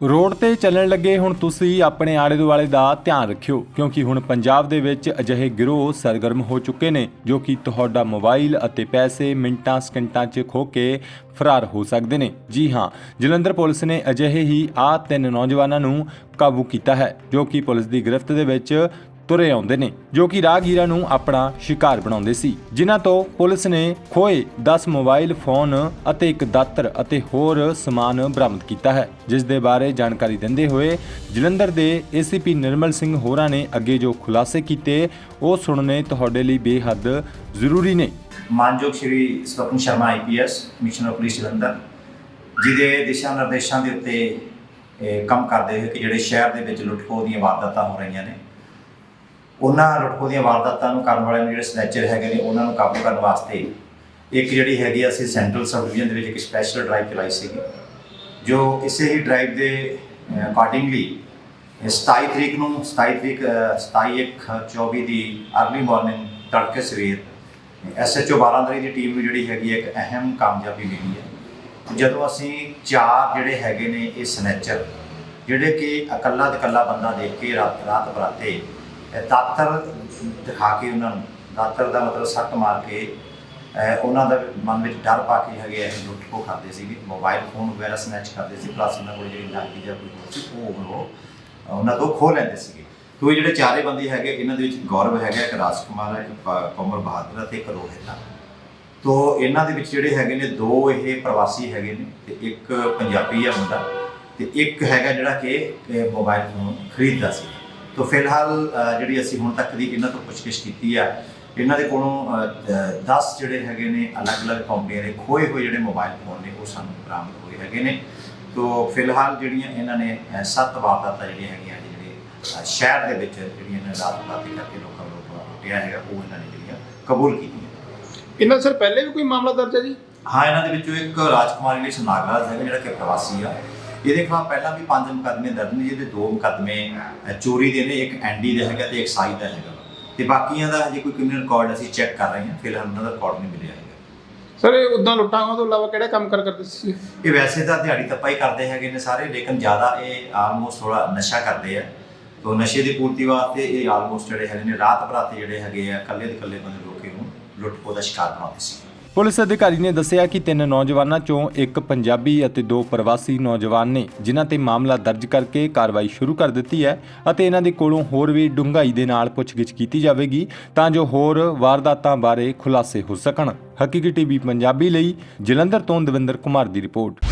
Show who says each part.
Speaker 1: Road ਤੇ ਚੱਲਣ ਲੱਗੇ ਹੁਣ ਤੁਸੀਂ ਆਪਣੇ ਆਲੇ ਦੁਆਲੇ ਦਾ ਧਿਆਨ ਰੱਖਿਓ, ਕਿਉਂਕਿ ਹੁਣ ਪੰਜਾਬ ਦੇ ਵਿੱਚ ਅਜਿਹੇ ਗਿਰੋਹ ਸਰਗਰਮ ਹੋ ਚੁੱਕੇ ਨੇ, ਜੋ ਕਿ ਤੁਹਾਡਾ ਮੋਬਾਈਲ ਅਤੇ ਪੈਸੇ ਮਿੰਟਾਂ, ਸਕਿੰਟਾਂ 'ਚ ਖੋ ਕੇ ਫਰਾਰ ਹੋ ਸਕਦੇ ਨੇ। ਜੀ ਹਾਂ, ਜਲੰਧਰ ਪੁਲਿਸ ਨੇ ਅਜਿਹੇ ਹੀ ਆ ਤਿੰਨ ਨੌਜਵਾਨਾਂ ਨੂੰ ਕਾਬੂ ਕੀਤਾ ਹੈ, ਜੋ ਕਿ ਪੁਲਿਸ ਦੀ ਗ੍ਰਿਫਤ ਦੇ ਵਿੱਚ ਤੁਰੇ ਆਉਂਦੇ ਨੇ, ਜੋ ਕਿ ਰਾਹਗੀਰਾਂ ਨੂੰ ਆਪਣਾ ਸ਼ਿਕਾਰ ਬਣਾਉਂਦੇ ਸੀ। ਜਿਨ੍ਹਾਂ ਤੋਂ ਪੁਲਿਸ ਨੇ ਖੋਏ 10 ਮੋਬਾਈਲ ਫੋਨ ਅਤੇ ਇੱਕ ਦਾਤਰ ਅਤੇ ਹੋਰ ਸਮਾਨ ਬਰਾਮਦ ਕੀਤਾ ਹੈ, ਜਿਸ ਦੇ ਬਾਰੇ ਜਾਣਕਾਰੀ ਦਿੰਦੇ ਹੋਏ ਜਲੰਧਰ ਦੇ ਏਸੀਪੀ ਨਿਰਮਲ ਸਿੰਘ ਹੋਰਾਂ ਨੇ ਅੱਗੇ ਜੋ ਖੁਲਾਸੇ ਕੀਤੇ, ਉਹ ਸੁਣਨੇ ਤੁਹਾਡੇ ਲਈ ਬੇਹੱਦ ਜ਼ਰੂਰੀ ਨੇ।
Speaker 2: ਮਾਨਯੋਗ Shri Swapan Sharma IPS commissioner police Jalandhar, ਜਿਹਦੇ ਦਿਸ਼ਾ ਨਿਰਦੇਸ਼ਾਂ ਦੇ ਉੱਤੇ ਕੰਮ ਕਰਦੇ ਹੋਏ ਕਿ ਜਿਹੜੇ ਸ਼ਹਿਰ ਦੇ ਵਿੱਚ ਲੁੱਟਖੋ ਦੀਆਂ ਵਾਰਦਾਤਾਂ ਹੋ ਰਹੀਆਂ ਨੇ ਉਹਨਾਂ ਲੁੱਟਖੋ ਦੀਆਂ ਵਾਰਦਾਤਾਂ ਨੂੰ ਕਰਨ ਵਾਲਿਆਂ ਨੂੰ ਜਿਹੜੇ ਸਨੈਚਰ ਹੈਗੇ ਨੇ ਉਹਨਾਂ ਨੂੰ ਕਾਬੂ ਕਰਨ ਵਾਸਤੇ ਇੱਕ ਜਿਹੜੀ ਹੈਗੀ ਅਸੀਂ ਸੈਂਟਰਲ ਸਬ ਡਿਵੀਜ਼ਨ ਦੇ ਵਿੱਚ ਇੱਕ ਸਪੈਸ਼ਲ ਡਰਾਈਵ ਚਲਾਈ ਸੀਗੀ ਜੋ ਇਸੇ ਹੀ ਡਰਾਈਵ ਦੇ ਅਕੋਰਡਿੰਗਲੀ 27 ਤਰੀਕ ਨੂੰ 27 ਤਰੀਕ ਅ, 27 ਇੱਕ 24 ਦੀ ਅਰਲੀ ਮਾਰਨਿੰਗ ਤੜਕੇ ਸਵੇਰ ਐਸਐਚਓ 12 ਦਰੀ ਦੀ ਟੀਮ ਨੂੰ ਜਿਹੜੀ ਹੈਗੀ ਹੈ ਇੱਕ ਅਹਿਮ ਕਾਮਯਾਬੀ ਮਿਲੀ ਹੈ। ਜਦੋਂ ਅਸੀਂ ਚਾਰ ਜਿਹੜੇ ਹੈਗੇ ਨੇ ਇਹ ਸਨੈਚਰ ਜਿਹੜੇ ਕਿ ਇਕੱਲਾ ਤੇ ਇਕੱਲਾ ਬੰਦਾ ਦੇਖ ਕੇ ਰਾਤ ਰਾਤ ਬਰਾਤੇ ਦਾਤਰ ਦਿਖਾ ਕੇ ਉਹਨਾਂ ਨੂੰ। ਦਾਤਰ ਦਾ ਮਤਲਬ ਸੱਟ ਮਾਰ ਕੇ ਉਹਨਾਂ ਦਾ ਮਨ ਵਿੱਚ ਡਰ ਪਾ ਕੇ ਹੈਗੇ ਇਹ ਲੁੱਟ ਖੋ ਕਰਦੇ ਸੀਗੇ। ਮੋਬਾਈਲ ਫੋਨ ਵਗੈਰਾ ਸਨੈਚ ਕਰਦੇ ਸੀ ਪਲੱਸ ਉਹਨਾਂ ਕੋਲ ਜਿਹੜੀ ਨਕਦੀ ਜਾਂ ਕੋਈ ਹੋਰ ਸੀ, ਉਹ ਉਹਨਾਂ ਤੋਂ ਖੋ ਲੈਂਦੇ ਸੀਗੇ। ਤੋ ਜਿਹੜੇ ਚਾਰੇ ਬੰਦੇ ਹੈਗੇ, ਇਹਨਾਂ ਦੇ ਵਿੱਚ ਗੌਰਵ ਹੈਗਾ, ਇੱਕ ਰਾਜਕੁਮਾਰ ਹੈ, ਇੱਕ ਪ- ਬਹਾਦਰ ਹੈ ਤੇ ਇੱਕ ਰੋਹਿਤ ਹੈ। ਤੋ ਇਹਨਾਂ ਦੇ ਵਿੱਚ ਜਿਹੜੇ ਹੈਗੇ ਨੇ, ਦੋ ਇਹ ਪ੍ਰਵਾਸੀ ਹੈਗੇ ਨੇ, ਤੇ ਇੱਕ ਪੰਜਾਬੀ ਹੈ ਮੁੰਡਾ, ਤੇ ਇੱਕ ਹੈਗਾ ਜਿਹੜਾ ਕਿ, ਇਹ ਮੋਬਾਈਲ ਫੋਨ ਖਰੀਦਦਾ ਸੀ। ਤੋ ਫਿਲਹਾਲ ਜਿਹੜੀ ਅਸੀਂ ਹੁਣ ਤੱਕ ਦੀ ਇਹਨਾਂ ਤੋਂ ਪੁੱਛਗਿੱਛ ਕੀਤੀ ਆ ਇਹਨਾਂ ਦੇ ਕੋਲੋਂ 10 ਜਿਹੜੇ ਹੈਗੇ ਨੇ ਅਲੱਗ-ਅਲੱਗ ਕੰਪਨੀਆਂ ਦੇ ਖੋਏ ਹੋਏ ਜਿਹੜੇ ਮੋਬਾਈਲ ਫੋਨ ਨੇ ਉਹ ਸਾਨੂੰ ਬਰਾਮਦ ਹੋਏ ਹੈਗੇ ਨੇ। ਤੋ ਫਿਲਹਾਲ ਜਿਹੜੀਆਂ ਇਹਨਾਂ ਨੇ ਸੱਤ ਵਾਰਦਾਤਾਂ ਜਿਹੜੀਆਂ ਹੈਗੀਆਂ ਜਿਹੜੇ ਸ਼ਹਿਰ ਦੇ ਵਿੱਚ ਜਿਹੜੀਆਂ ਇਹਨਾਂ ਨੇ ਰਾਤ ਰਾਤੀ ਕਰਕੇ ਲੋਕਾਂ ਨੂੰ ਲੁੱਟਿਆ ਹੈਗਾ ਉਹ ਇਹਨਾਂ ਨੇ ਜਿਹੜੀਆਂ ਕਬੂਲ ਕੀਤੀਆਂ।
Speaker 3: ਇਹਨਾਂ ਸਰ ਪਹਿਲੇ ਵੀ ਕੋਈ ਮਾਮਲਾ ਦਰਜ ਹੈ ਜੀ?
Speaker 2: ਹਾਂ ਇਹਨਾਂ ਦੇ ਵਿੱਚੋਂ ਇੱਕ ਰਾਜਕੁਮਾਰ ਜੀ ਨਾਗਰਾਜ ਹੈਗਾ ਜਿਹੜਾ ਕਿ ਪ੍ਰਵਾਸੀ ਆ। ਇਹਦੇ ਖਿਲਾਫ ਪਹਿਲਾਂ ਵੀ ਪੰਜ ਮੁਕੱਦਮੇ ਦਰਜ ਨੇ ਜਿਹਦੇ ਦੋ ਮੁਕੱਦਮੇ ਚੋਰੀ ਦੇ ਨੇ ਇੱਕ ਐਂਡੀ ਦਾ ਹੈਗਾ ਤੇ ਇੱਕ ਸਾਈ ਦਾ ਹੈਗਾ। ਤੇ ਬਾਕੀਆਂ ਦਾ ਹਜੇ ਕੋਈ ਕ੍ਰਿਮੀਨਲ ਰਿਕਾਰਡ ਅਸੀਂ ਚੈੱਕ ਕਰ ਰਹੇ ਹਾਂ ਫਿਲਹਾਲ ਉਹਨਾਂ ਦਾ ਰਿਕਾਰਡ ਨਹੀਂ ਮਿਲਿਆ
Speaker 3: ਸਰ ਇਹ ਉਦਾਂ ਲੁੱਟਾਂ ਤੋਂ ਇਲਾਵਾ ਕਿਹੜਾ ਕੰਮ ਕਰ ਕਰਦੇ ਸੀ?
Speaker 2: ਇਹ ਵੈਸੇ ਤਾਂ ਦਿਹਾੜੀ ਤੱਪਾ ਹੀ ਕਰਦੇ ਹੈਗੇ ਨੇ ਸਾਰੇ ਲੇਕਿਨ ਜ਼ਿਆਦਾ ਇਹ ਆਲਮੋਸਟ ਥੋੜਾ ਨਸ਼ਾ ਕਰਦੇ ਆ। ਤੋਂ ਨਸ਼ੇ ਦੀ ਪੂਰਤੀ ਵਾਸਤੇ ਇਹ ਆਲਮੋਸਟ ਜਿਹੜੇ ਹੈਗੇ ਨੇ ਰਾਤ ਬਰਾਤੇ ਜਿਹੜੇ ਹੈਗੇ ਆ ਇਕੱਲੇ ਦੇ ਬੰਦੇ ਲੋਕੇ ਨੂੰ ਲੁੱਟ ਖੋਹ ਦਾ ਸ਼ਿਕਾਰ ਬਣਾਉਂਦੇ ਸੀ।
Speaker 1: ਪੁਲਿਸ ਅਧਿਕਾਰੀ ਨੇ ਦੱਸਿਆ ਕਿ ਤਿੰਨ ਨੌਜਵਾਨਾਂ ਚੋਂ ਇੱਕ ਪੰਜਾਬੀ ਅਤੇ ਦੋ ਪ੍ਰਵਾਸੀ ਨੌਜਵਾਨ ਨੇ, ਜਿਨ੍ਹਾਂ ਤੇ ਮਾਮਲਾ ਦਰਜ ਕਰਕੇ ਕਾਰਵਾਈ ਸ਼ੁਰੂ ਕਰ ਦਿੱਤੀ ਹੈ ਅਤੇ ਇਹਨਾਂ ਦੇ ਕੋਲੋਂ ਹੋਰ ਵੀ ਡੂੰਘਾਈ ਦੇ ਨਾਲ ਪੁੱਛਗਿੱਛ ਕੀਤੀ ਜਾਵੇਗੀ ਤਾਂ ਜੋ ਹੋਰ ਵਾਰਦਾਤਾਂ ਬਾਰੇ ਖੁਲਾਸੇ ਹੋ ਸਕਣ। ਹਕੀਕੀ ਟੀਵੀ ਪੰਜਾਬੀ ਲਈ ਜਲੰਧਰ ਤੋਂ ਦਵਿੰਦਰ ਕੁਮਾਰ ਦੀ ਰਿਪੋਰਟ।